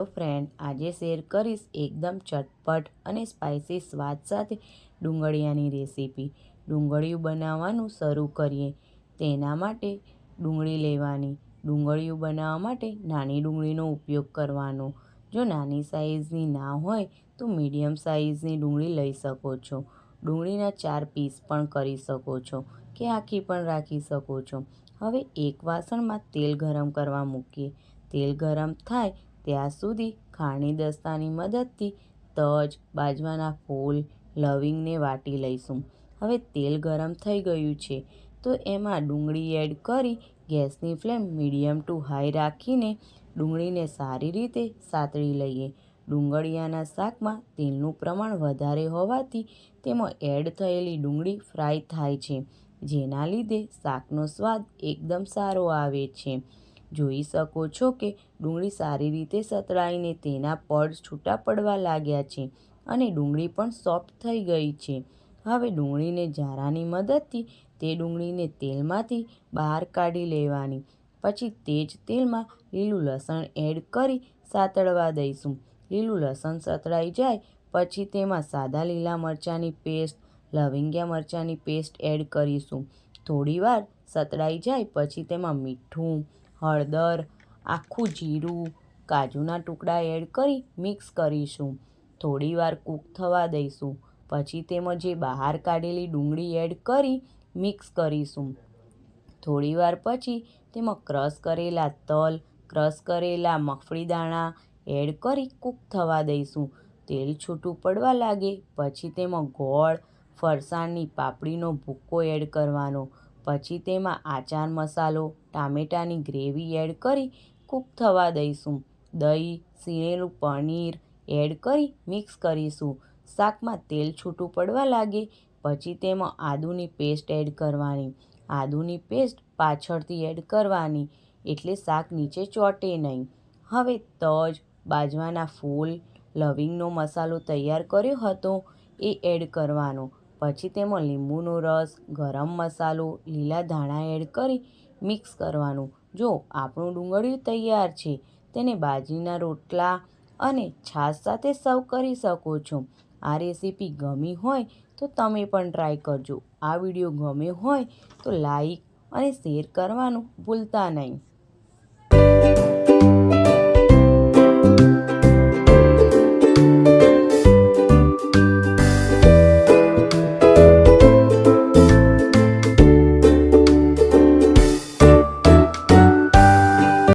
તો ફ્રેન્ડ આજે શેર કરીશ એકદમ ચટપટ અને સ્પાઇસી સ્વાદ સાથે ડુંગળીયાની રેસીપી ડુંગળીયું બનાવવાનું શરૂ કરીએ. તેના માટે ડુંગળી લેવાની. ડુંગળીયું બનાવવા માટે નાની ડુંગળીનો ઉપયોગ કરવાનો. જો નાની સાઇઝની ના હોય, તો મીડિયમ સાઇઝની ડુંગળી લઈ શકો છો. ડુંગળીના ચાર પીસ પણ કરી શકો છો કે આખી પણ રાખી શકો છો. હવે એક વાસણમાં તેલ ગરમ કરવા મૂકીએ. તેલ ગરમ થાય ત્યાં સુધી ખાણી દસ્તાની મદદથી તજ, બાજવાના ફૂલ, લવિંગને વાટી લઈશું. હવે તેલ ગરમ થઈ ગયું છે, તો એમાં ડુંગળી એડ કરી ગેસની ફ્લેમ મીડિયમ ટુ હાઈ રાખીને ડુંગળીને સારી રીતે સાતળી લઈએ. ડુંગળીયાના શાકમાં તેલનું પ્રમાણ વધારે હોવાથી તેમાં એડ થયેલી ડુંગળી ફ્રાય થાય છે, જેના લીધે શાકનો સ્વાદ એકદમ સારો આવે છે. જોઈ શકો છો કે ડુંગળી સારી રીતે સતળાઈને તેના પડ છૂટા પડવા લાગ્યા છે અને ડુંગળી પણ સોફ્ટ થઈ ગઈ છે. હવે ડુંગળીને ઝારાની મદદથી તે ડુંગળીને તેલમાંથી બહાર કાઢી લેવાની. પછી તે જ તેલમાં લીલું લસણ એડ કરી સાતળવા દઈશું. લીલું લસણ સતળાઈ જાય પછી તેમાં સાદા લીલા મરચાંની પેસ્ટ, લવિંગિયા મરચાંની પેસ્ટ એડ કરીશું. થોડીવાર સતળાઈ જાય પછી તેમાં મીઠું હળદર, આખું જીરું, કાજુના ટુકડા એડ કરી મિક્સ કરીશું. થોડીવાર કૂક થવા દઈશું. પછી તેમાં જે બહાર કાઢેલી ડુંગળી એડ કરી મિક્સ કરીશું. થોડીવાર પછી તેમાં ક્રશ કરેલા તલ, ક્રશ કરેલા મગફળી દાણા એડ કરી કૂક થવા દઈશું. તેલ છૂટું પડવા લાગે. પછી તેમાં ગોળ, ફરસાણની પાપડીનો ભૂક્કો એડ કરવાનો. પછી તેમાં આચાર મસાલો, ટામેટાની ગ્રેવી એડ કરી કૂક થવા દઈશું. દહીં સીણેલું પનીર એડ કરી મિક્સ કરીશું. શાકમાં તેલ છૂટું પડવા લાગે, પછી તેમાં આદુની પેસ્ટ એડ કરવાની. આદુની પેસ્ટ પાછળથી એડ કરવાની, એટલે શાક નીચે ચોંટે નહીં. હવે તજ, બાજવાના ફૂલ, લવિંગનો મસાલો તૈયાર કર્યો હતો, એ એડ કરવાનો. પછી તેમાં લીંબુનો રસ, ગરમ મસાલો, લીલા ધાણા એડ કરી મિક્સ કરવાનું. જો આપણું ડુંગળીયું તૈયાર છે, તેને બાજરીના રોટલા અને છાશ સાથે સર્વ કરી શકો છો. આ રેસીપી ગમી હોય તો તમે પણ ટ્રાય કરજો. આ વીડિયો ગમ્યો હોય તો લાઈક અને શેર કરવાનું ભૂલતા નહીં.